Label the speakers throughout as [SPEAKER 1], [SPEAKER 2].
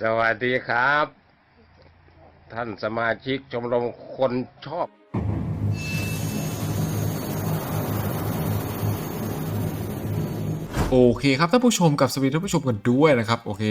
[SPEAKER 1] สวัสดีครับ ท่านสมาชิกชมรมคนชอบ
[SPEAKER 2] โอเคครับท่านผู้ชมกับสวีท่านผู้ชมกันด้วยนะครับโอเค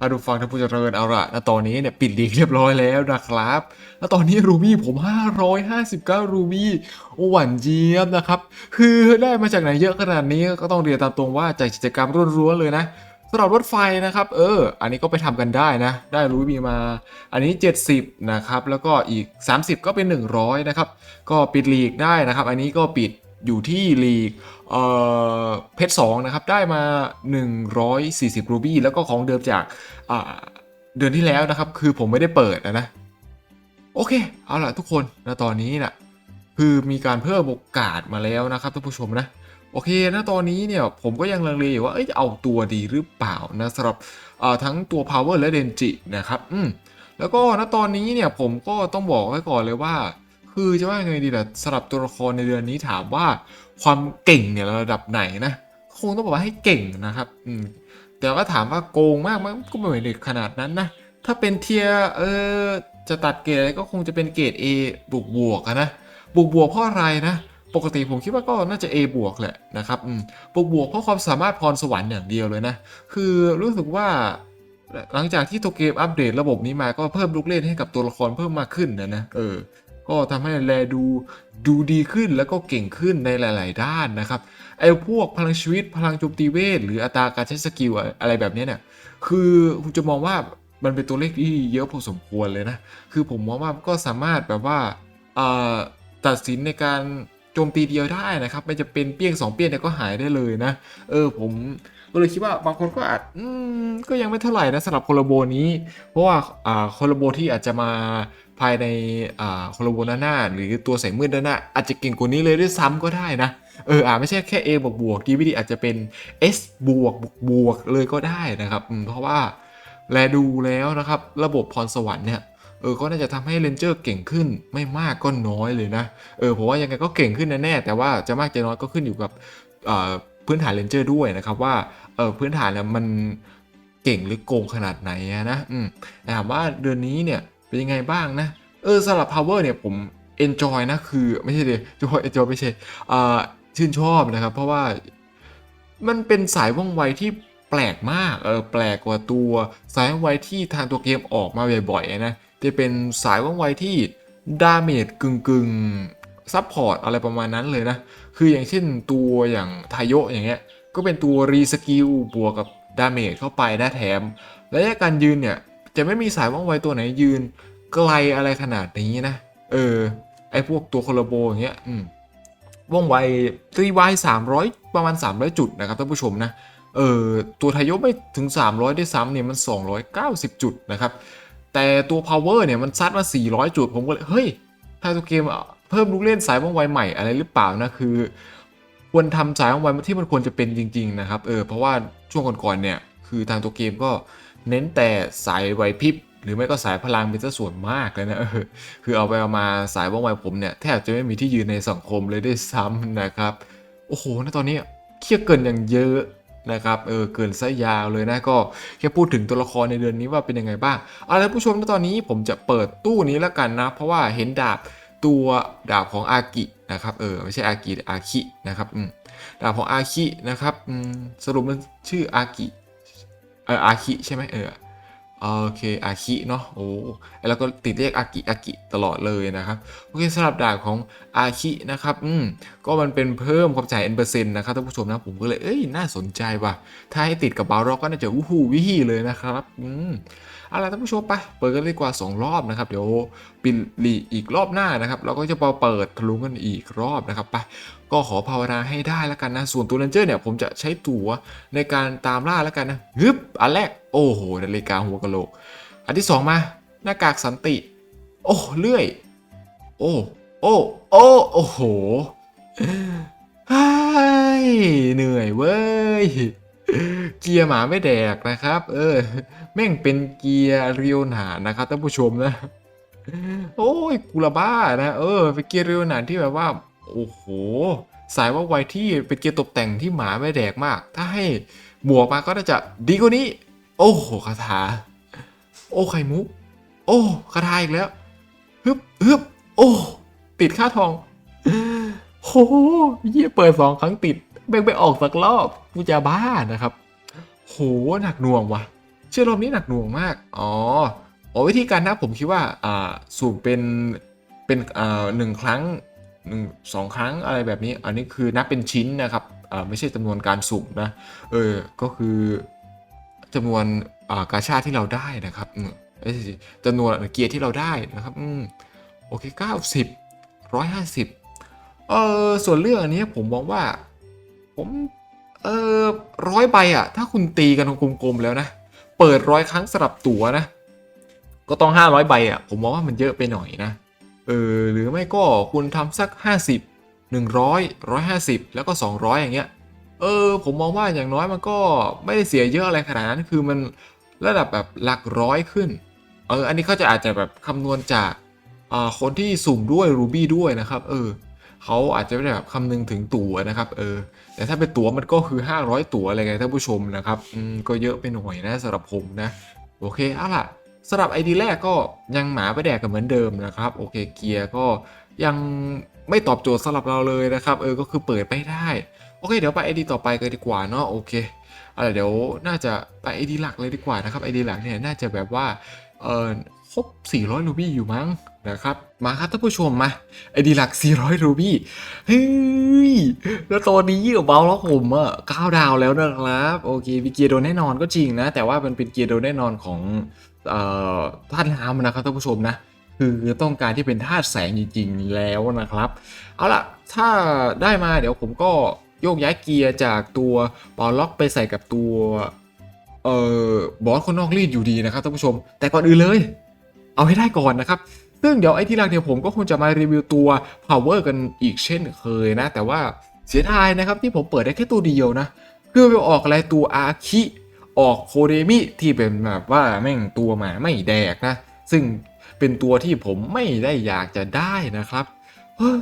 [SPEAKER 2] มาดูฟังท่านผู้เจริญเอาละณตอนนี้เนี่ยปิดลีกเรียบร้อยแล้วนะครับแล้วตอนนี้รูบี้ผม 559 รูบี้โอ้หวานเจี๊ยบนะครับ คือได้มาจากไหนเยอะขนาดนี้ก็ต้องเรียนตามตรงว่าจากกิจกรรมล้วนๆเลยนะำหรับรถไฟนะครับ เออ อันนี้ก็ไปทำกันได้นะ ได้รูบี้มา อันนี้ 70 นะครับ แล้วก็อีก 30 ก็เป็น 100 นะครับ ก็ปิดลีกได้นะครับ อันนี้ก็ปิดอยู่ที่ลีกเอ่อเพชรสองนะครับ ได้มา 140 รูบี้แล้วก็ของเดิมจากเดือนที่แล้วนะครับ คือผมไม่ได้เปิดนะนะ โอเค เอาล่ะทุกคนนะตอนนี้น่ะคือมีการเพิ่มโอกาสมาแล้วนะครับท่านผู้ชมนะ โอเคนะตอนนี้เนี่ยผมก็ยังลังเลอยู่ว่า เอ้ยเอาตัวดีหรือเปล่านะสำหรับทั้งตัว Power และ Denji นะครับอืมแล้วก็ณตอนนี้เนี่ยผมก็ต้องบอกไว้ก่อนเลยว่า คือจะว่าไงดีล่ะสำหรับตัวละครในเดือนนี้ถามว่าความเก่งเนี่ยระดับไหนนะคงต้องบอกว่าให้เก่งนะครับอืมแต่ว่าถามว่าโกงมากมันก็ไม่ได้ขนาดนั้นนะถ้าเป็นเทียเออจะตัดเกรดอะไรก็คงจะเป็นเกรด A บวกบวกนะบวกบวกเพราะอะไรนะ ปกติผมคิดว่าก็น่าจะ A บวกแหละนะครับบวกบวกเพราะความสามารถพรสวรรค์อย่างเดียวเลยนะ คือรู้สึกว่าหลังจากที่ตัวเกมอัปเดตระบบนี้มาก็เพิ่มลูกเล่นให้กับตัวละครเพิ่มมากขึ้นนะนะเออ ก็ทำให้แลดูดูดีขึ้นแล้วก็เก่งขึ้นในหลาย ๆ ด้านนะครับไอ้พวกพลังชีวิตพลังโจมตีเวทหรืออัตราการใช้สกิลอะไรแบบนี้เนี่ยคือคุณจะมองว่ามันเป็นตัวเลขที่เยอะพอสมควรเลยนะ คือผมมองว่าก็สามารถแบบว่าตัดสินในการ โจมตีเดียวได้นะครับไม่จะเป็นเปี้ยงสองเปี้ยงเนี่ยก็หายได้เลยนะ เออผมก็เลยคิดว่าบางคนก็อาจอก็ยังไม่เท่าไหร่นะสำหรับโคลโบนี้ เพราะว่าอ่าโคลโบที่อาจจะมาภายในอ่าโคลโบด้านหน้า หรือตัวสายมืดด้านหน้า อาจจะเก่งกว่านี้เลยด้วยซ้ำก็ได้นะเอออาไม่ใช่แค่ A บวกบวกดีไม่ดีอาจจะเป็น S บวกบวกบวกเลยก็ได้นะครับเพราะว่าแลดูแล้วนะครับ ระบบพรสวรรค์เนี่ย เออก็น่าจะทำให้เรนเจอร์เก่งขึ้นไม่มากก็น้อยเลยนะเออผมว่ายังไงก็เก่งขึ้นแน่แต่ว่าจะมากจะน้อยก็ขึ้นอยู่กับพื้นฐานเรนเจอร์ด้วยนะครับว่าเออพื้นฐานเนี่ยมันเก่งหรือโกงขนาดไหนนะอืมแต่ถามว่าเดือนนี้เนี่ยเป็นยังไงบ้างนะเออสำหรับ power เนี่ยผม enjoy นะคือไม่ใช่เดียว enjoy ไม่ใช่อ่าชื่นชอบนะครับ เพราะว่ามันเป็นสายว่องไวที่แปลกมาก เออ แปลกกว่าตัวสายว่องไวที่ทางตัวเกมออกมาบ่อยๆนะ จะเป็นสายว่องไวที่ดาเมจกึ่งกึ่งซับพอร์ตอะไรประมาณนั้นเลยนะ คืออย่างเช่นตัวอย่างทายโยอย่างเงี้ย ก็เป็นตัวรีสกิลบวกกับดาเมจเข้าไปนะแถมระยะการยืนเนี่ย จะไม่มีสายว่องไวตัวไหนยืนไกลอะไรขนาดนี้นะ เออ ไอพวกตัวคโลโบอย่างเงี้ย อืม ว่องไวตีไวสามร้อยประมาณ 300 จุดนะครับท่านผู้ชมนะ เออตัวทายกไม่ถึง 300ด้วยซ้ำเนี่ยมัน 290 จุดนะครับ แต่ตัว power เนี่ยมันซัดมา 400 จุด ผมก็เลยเฮ้ยถ้าตัวเกมอะเพิ่มลูกเล่นสายว่องไวใหม่อะไรหรือเปล่านะคือควรทำสายว่องไวที่มันควรจะเป็นจริง ๆ นะครับเออเพราะว่าช่วงก่อนๆเนี่ยคือทางตัวเกมก็เน้นแต่สายไวพริบหรือไม่ก็สายพลังเป็นส่วนมากเลยนะคือเอาไปเอามาสายว่องไวผมเนี่ยแทบจะไม่มีที่ยืนในสังคมเลยได้ซ้ำนะครับ โอ้โหนะตอนนี้เครียดเกินอย่างเยอะ นะครับเออเกินซะยาวเลยนะก็แค่พูดถึงตัวละครในเดือนนี้ว่าเป็นยังไงบ้างเอาละผู้ชมตอนนี้ผมจะเปิดตู้นี้แล้วกันนะ เพราะว่าเห็นดาบตัวดาบของอากินะครับเออไม่ใช่อากิอาคินะครับอืมดาบของอาคินะครับอืมสรุปมันชื่ออากิเอออาคิใช่ไหมเออ โอเค อาคิเนาะ โอ้แล้วก็ติดเรียกอากิ อากิ ตลอดเลยนะครับ โอเคสำหรับดาบของอาคินะครับ อืม ก็มันเป็นเพิ่มความจ่ายเอ็นเปอร์เซ็นต์นะครับท่านผู้ชมนะ ผมก็เลย เอ้ย น่าสนใจว่ะ ถ้าให้ติดกับบาร็อกก็น่าจะวู้ฮู้วิฮีเลยนะครับ อืม เอาล่ะท่านผู้ชมไปเปิดกันดีกว่า 2 รอบนะครับ เดี๋ยวปิดลีอีกรอบหน้านะครับเราก็จะมาเปิดทะลุกันอีกรอบนะครับไปก็ขอภาวนาให้ได้แล้วกันนะส่วนตัวเลนเจอร์เนี่ยผมจะใช้ตัวในการตามล่าแล้วกันนะฮึบอันแรกโอ้โหนาฬิกาหัวกะโหลก อันที่สองมาหน้ากากสันติ โอ้เลื่อย โอ้โอ้โอ้โอ้โหเฮ้ยเหนื่อยเว้ย เกียร์หมาไม่แดกนะครับ เออ แม่งเป็นเกียร์เรียวหนานะครับท่านผู้ชมนะ โอ้ยกุลาบ้านะ เออ เป็นเกียร์เรียวหนานที่แบบว่า โอ้โห สายว่าไวที่เป็นเกียร์ตกแต่งที่หมาไม่แดกมาก ถ้าให้บวกมาก็น่าจะดีกว่านี้ โอ้โหคาถา โอ้ไข่มุก โอ้คาทาอีกแล้วฮึบฮึบโอ้ ติดค่าทองโหเยี่ยเปิดสองครั้งติด แบ่งไปออกสักรอบกูจะบ้านะครับ โหหนักหน่วงว่ะเชื่อรอบนี้หนักหน่วงมาก อ๋ออ๋อวิธีการนับผมคิดว่าอ่าสูบเป็นเป็นอ่าหนึ่งครั้งหนึ่งสองครั้งอะไรแบบนี้ อันนี้คือนับเป็นชิ้นนะครับอ่าไม่ใช่จำนวนการสุ่มนะเออก็คือจำนวนอ่ากาชาที่เราได้นะครับจำนวนเกียร์ที่เราได้นะครับอืมโอเคเก้าสิบร้อยห้าสิบเออส่วนเรื่องอันนี้ผมมองว่า ผมเออร้อยใบอะถ้าคุณตีกันกลมๆแล้วนะ เปิดร้อยครั้งสำหรับตั๋วนะ ก็ต้อง 500 ใบอะผมมองว่ามันเยอะไปหน่อยนะ เออหรือไม่ก็คุณทำสัก 50 100 150 แล้วก็ 200 อย่างเงี้ย เออ ผมมองว่าอย่างน้อยมันก็ไม่ได้เสียเยอะอะไรขนาดนั้น คือมันระดับแบบหลักร้อยขึ้น เออ อันนี้เขาจะอาจจะแบบคำนวณจากอ่าคนที่สุ่มด้วยรูบี้ด้วยนะครับ เออ เขาอาจจะไม่ได้แบบคำนึงถึงตั๋วนะครับเออแต่ถ้าเป็นตั๋วมันก็คือ 500 ตั๋วอะไรไงท่านผู้ชมนะครับอืมก็เยอะไปหน่อยนะสำหรับผมนะโอเคเอาล่ะสำหรับ ID แรกก็ยังหมาไปแดกกันเหมือนเดิมนะครับโอเคเกียร์ก็ยังไม่ตอบโจทย์สำหรับเราเลยนะครับเออก็คือเปิดไม่ได้โอเคเดี๋ยวไป ID ต่อไปกันดีกว่าเนาะโอเคอาล่ะเดี๋ยวน่าจะไป ID หลักเลยดีกว่านะครับ ID หลักเนี่ยน่าจะแบบว่าเออครบ400รูบี้อยู่มั้ง นะครับ มาครับท่านผู้ชมมา ID หลัก 400 รูบี้เฮ้ย แล้วตอนนี้เบาแล้วผมอะก้าวดาวแล้วนะครับ โอเคมีเกียร์โดนแน่นอนก็จริงนะ แต่ว่ามันเป็นเกียร์โดนแน่นอนของเอ่อธาตุน้ำนะครับท่านผู้ชมนะ คือต้องการที่เป็นธาตุแสงจริงๆแล้วนะครับ เอาล่ะ ถ้าได้มาเดี๋ยวผมก็โยกย้ายเกียร์จากตัวปอล็อกไปใส่กับตัวเอ่อบอสคนนอกรีดอยู่ดีนะครับท่านผู้ชม แต่ก่อนอื่นเลย เอาให้ได้ก่อนนะครับ ซึ่งเดี๋ยวไอ้ที่หลังเดี๋ยผมก็คงจะมารีวิวตัว power กันอีกเช่นเคยนะ แต่ว่าเสียดายนะครับที่ผมเปิดได้แค่ตัวเดียวนะคือไปออกอะไรตัวอาคิออกโคเดมิที่เป็นแบบว่าแม่งตัวหมาไม่แดกนะ ซึ่งเป็นตัวที่ผมไม่ได้อยากจะได้นะครับเฮ้ย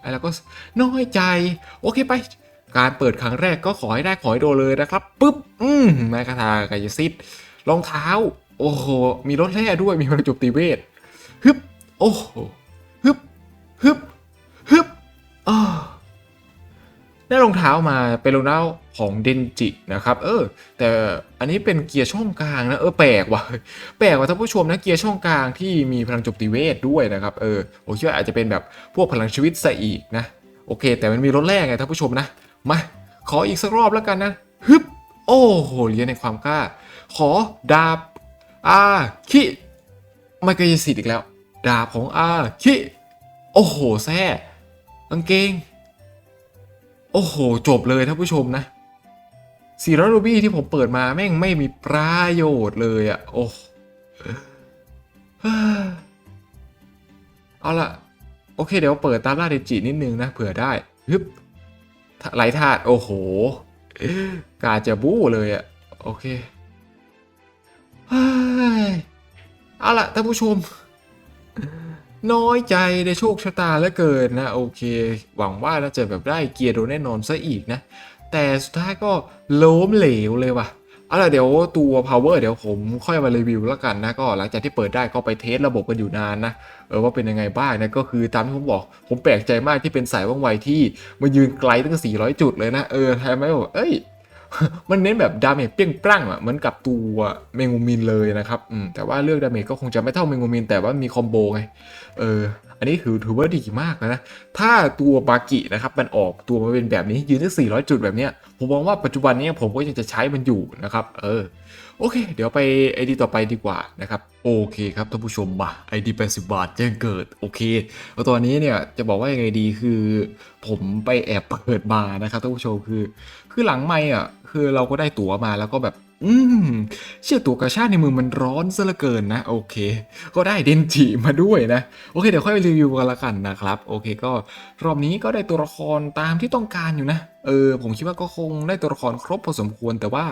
[SPEAKER 2] ไอ้แล้วก็น้อยใจ โอเคไป การเปิดครั้งแรกก็ขอให้ได้ขอให้โดนเลยนะครับปุ๊บ อืมแมกาทากายซิดรองเท้า โอ้โห มีรถแร่ด้วยมีประจุติเวทฮึบ โอ้โหฮึบฮึบฮึบอ่าได้รองเท้ามาเป็นรองเท้าของเดนจินะครับ เออ แต่อันนี้เป็นเกียร์ช่องกลางนะเออแปลกว่ะแปลกว่ะท่านผู้ชมนะเกียร์ช่องกลางที่มีพลังจมตีเวทด้วยนะครับเออผมคิดว่าอาจจะเป็นแบบพวกพลังชีวิตซะอีกนะโอเค แต่มันมีรถแรกไงท่านผู้ชมนะมาขออีกสักรอบแล้วกันนะฮึบโอ้โหเรียนในความกล้า ขอดาบอาคิไม่กายสิทธิ์อีกแล้ว ดาบของอาคิโอ้โหแซ่กางเกง โอ้โห จบเลยท่านผู้ชมนะสี่ร้อยรูบี้ที่ผมเปิดมาแม่งไม่มีประโยชน์เลยอะ่ะ โอ้เอาล่ะโอเค เดี๋ยวเปิดตามล่าเดจินิดนึงนะ เผื่อได้ฮึบไหลธาตุโอ้โห กาจะบู้เลยอะ่ะ โอเคเฮ้ยเอาล่ะท่านผู้ชม น้อยใจในโชคชะตาเหลือเกินนะ โอเค หวังว่าเราจะแบบได้เกียร์โดนแน่นอนซะอีกนะ แต่สุดท้ายก็ล้มเหลวเลยว่ะเอาล่ะเดี๋ยวตัว power เดี๋ยวผมค่อยมารีวิวแล้วกันนะ ก็หลังจากที่เปิดได้ก็ไปเทสระบบกันอยู่นานนะ เออว่าเป็นยังไงบ้างนะ ก็คือตามที่ผมบอก ผมแปลกใจมากที่เป็นสายว่องไวที่มายืนไกลตั้ง 400 จุดเลยนะ เออทำไมแบบเอ้ย มันเน้นแบบดาเมจเปี้ยงปร้างอะเหมือนกับตัวเมงูมินเลยนะครับอืมแต่ว่าเลือกดาเมจก็คงจะไม่เท่าเมงูมินแต่ว่ามีคอมโบไงเอออันนี้ถือถือว่าดีมากนะถ้าตัวบากินะครับมันออกตัวมาเป็นแบบนี้ยืนได้ 400 จุดแบบเนี้ยผมมองว่าปัจจุบันนี้ผมก็ยังจะใช้มันอยู่นะครับเออโอเค เดี๋ยวไปไอดีต่อไปดีกว่านะครับโอเคครับท่านผู้ชมมาไอดี80บาทแจ้งเกิดโอเคแล้วตอนนี้เนี่ยจะบอกว่ายังไงดีคือ ผมไปแอบเปิดมานะครับท่านผู้ชมคือ คือหลังไม่อะ คือเราก็ได้ตั๋วมาแล้วก็แบบ อืม เชื่อตั๋วกระชาติในมือมันร้อนซะเหลือเกินนะ โอเค ก็ได้เดนจิมาด้วยนะ โอเค เดี๋ยวค่อยไปรีวิวกันละกันนะครับ โอเคก็รอบนี้ก็ได้ตัวละครตามที่ต้องการอยู่นะ เออ ผมคิดว่าก็คงได้ตัวละครครบพอสมควร แต่ว่า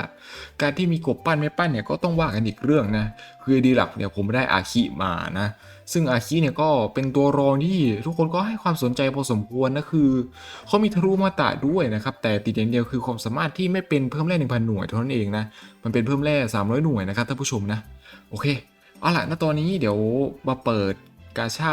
[SPEAKER 2] การที่มีกบปั้นไม่ปั้นเนี่ยก็ต้องว่ากันอีกเรื่องนะ คือดีหลักเนี่ยผมได้อาคิมานะ ซึ่งอาคิเนี่ยก็เป็นตัวรองที่ทุกคนก็ให้ความสนใจพอสมควรนะคือเขามีทะลุมาตะด้วยนะครับ แต่ติดอย่างเดียวคือความสามารถที่ไม่เป็นเพิ่มแร่1,000 หน่วยเท่านั้นเองนะ มันเป็นเพิ่มแร่ 300 หน่วยนะครับท่านผู้ชมนะ โอเค เอาล่ะณตอนนี้เดี๋ยวมาเปิดกาชา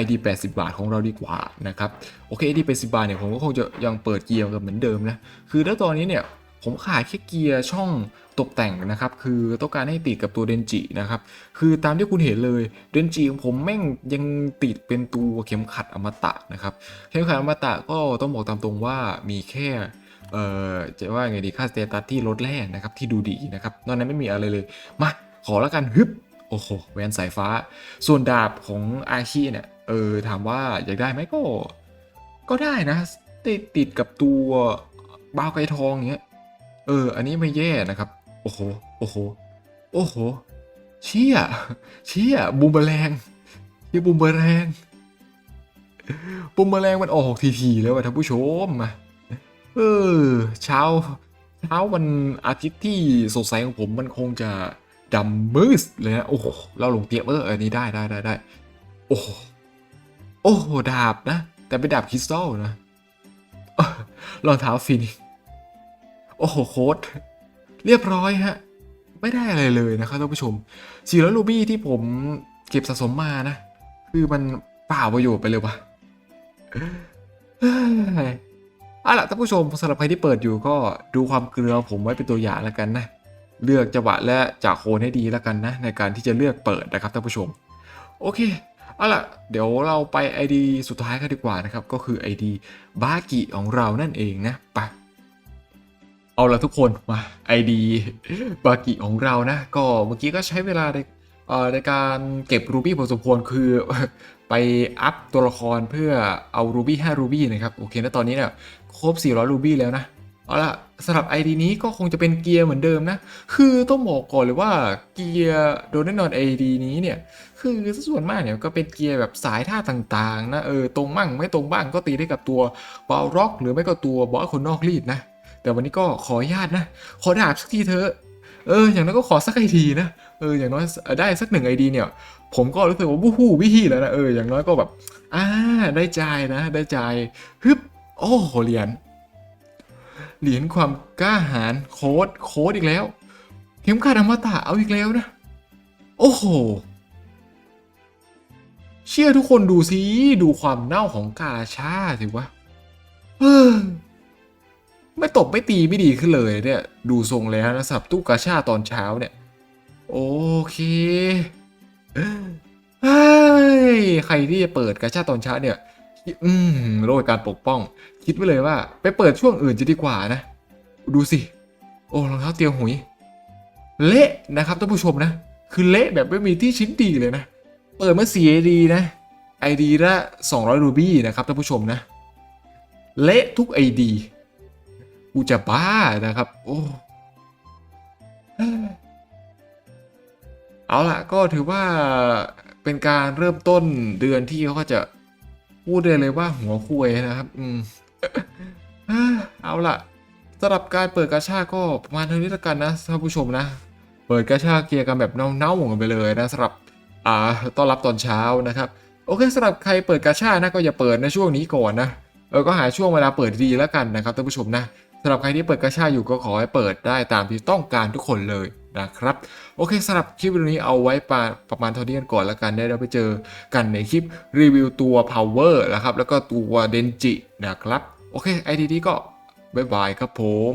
[SPEAKER 2] ID 80 บาทของเราดีกว่านะครับ โอเค ID 80 บาทเนี่ยผมก็คงจะยังเปิดเกียร์กับเหมือนเดิมนะ คือณตอนนี้เนี่ย ผมขาดแค่เกียร์ช่องตกแต่งนะครับ คือต้องการให้ติดกับตัวเดนจินะครับ คือตามที่คุณเห็นเลยเดนจิของผมแม่งยังติดเป็นตัวเข็มขัดอมตะนะครับ เข็มขัดอมตะก็ต้องบอกตามตรงว่ามีแค่เอ่อจะว่าไงดีค่าสเตตัสที่ลดแร่นะครับที่ดูดีนะครับนอกนั้นไม่มีอะไรเลย มาขอแล้วกันฮึบโอ้โหแหวนสายฟ้า ส่วนดาบของอาชีเนี่ยเออถามว่าอยากได้ไหมก็ ก็ได้นะติดติดกับตัวบาวไกทองเงี้ย เออ อันนี้ไม่แย่นะครับ โอ้โห โอ้โห โอ้โห เชี่ย เชี่ย บูมเบอแรงเชี่ยบูมเบอแรงบูมเบอแรงมันออกทีๆแล้วว่ะท่านผู้ชมมาเออ เช้า เช้าวันอาทิตย์ที่สดใสของผมมันคงจะดำมืดเลยนะ โอ้โห เราลงเตียเอออันนี้ได้ได้ได้ได้ โอ้โห โอ้โห ดาบนะ แต่เป็นดาบคริสตัลนะรองเท้าฟินิก โอ้โหโค้ดเรียบร้อยฮะ ไม่ได้อะไรเลยนะครับท่านผู้ชมสี่ร้อยรูบี้ที่ผมเก็บสะสมมานะ คือมันเปล่าประโยชน์ไปเลยวะเฮ้ยเอาล่ะท่านผู้ชมสำหรับใครที่เปิดอยู่ก็ดูความเกลือผมไว้เป็นตัวอย่างแล้วกันนะ เลือกจังหวะและจากโคนให้ดีแล้วกันนะ ในการที่จะเลือกเปิดนะครับท่านผู้ชม โอเคเอาล่ะเดี๋ยวเราไป ID สุดท้ายกันดีกว่านะครับ ก็คือ ID บากิของเรานั่นเองนะไป เอาละทุกคนมา ID บากิของเรานะ ก็เมื่อกี้ก็ใช้เวลาในเอ่อในการเก็บรูบี้พอสมควรคือไปอัพตัวละครเพื่อเอารูบี้5รูบี้นะครับ โอเคนะตอนนี้เนี่ยครบ 400รูบี้แล้วนะ เอาละสำหรับ ID นี้ก็คงจะเป็นเกียร์เหมือนเดิมนะ คือต้องบอกก่อนเลยว่าเกียร์โดนแน่นอน ID นี้เนี่ย คือส่วนมากเนี่ยก็เป็นเกียร์แบบสายท่าต่างๆนะเออตรงมั่งไม่ตรงบ้างก็ตีได้กับตัวบอลร็อก หรือไม่ก็ตัวบอสคนนอกรีดนะ แต่วันนี้ก็ขออนุญาตนะ ขอดาบสักทีเถอะเออ อย่างน้อยก็ขอสักไอดีนะ เออ อย่างน้อยได้สักหนึ่งไอดีเนี่ย ผมก็รู้สึกว่าวู้ฮู้วิฮีแล้วนะ เออ อย่างน้อยก็แบบ อ่า ได้ใจนะ ได้ใจฮึบ โอ้โห เหรียญ เหรียญความกล้าหาญโค้ด โค้ดอีกแล้ว เข็มขัดอมตะเอาอีกแล้วนะ โอ้โห เชื่อทุกคนดูสิ ดูความเน่าของกาชาสิวะ เออ ไม่ตบไม่ตีไม่ดีขึ้นเลยเนี่ย ดูทรงแล้วนะสับตู้กาชาตอนเช้าเนี่ย โอเคเฮ้ยใครที่จะเปิดกาชาตอนเช้าเนี่ย อืมโรคการปกป้อง คิดไว้เลยว่า ไปเปิดช่วงอื่นจะดีกว่านะ ดูสิ โอ้รองเท้าเตียวหุย เละนะครับท่านผู้ชมนะ คือเละแบบไม่มีที่ชิ้นดีเลยนะ เปิดเมา4 ID นะ ID ละ200รูบี้นะครับท่านผู้ชมนะ เละทุก ID กูจะบ้านะครับ โอ้เอาละก็ถือว่าเป็นการเริ่มต้นเดือนที่เขาก็จะพูดได้เลยว่าหัวคุยนะครับ อืมเอาละสำหรับการเปิดกาชาก็ประมาณเท่านี้ละกันนะท่านผู้ชมนะ เปิดกาชาเกียร์กันแบบเน่าๆกันไปเลยนะสำหรับอ่าต้อนรับตอนเช้านะครับ โอเคสำหรับใครเปิดกาชานะก็อย่าเปิดในช่วงนี้ก่อนนะเออก็หาช่วงเวลาเปิดดีแล้วกันนะครับท่านผู้ชมนะ สำหรับใครที่เปิดกระชาอยู่ก็ขอให้เปิดได้ตามที่ต้องการทุกคนเลยนะครับ โอเคสำหรับคลิปวิดีโอนี้เอาไว้ประประมาณเท่านี้กันก่อนแล้วกันได้เราไปเจอกันในคลิปรีวิวตัว power นะครับแล้วก็ตัว denji นะครับ โอเคไอทีนี้ก็บ๊ายบายครับผม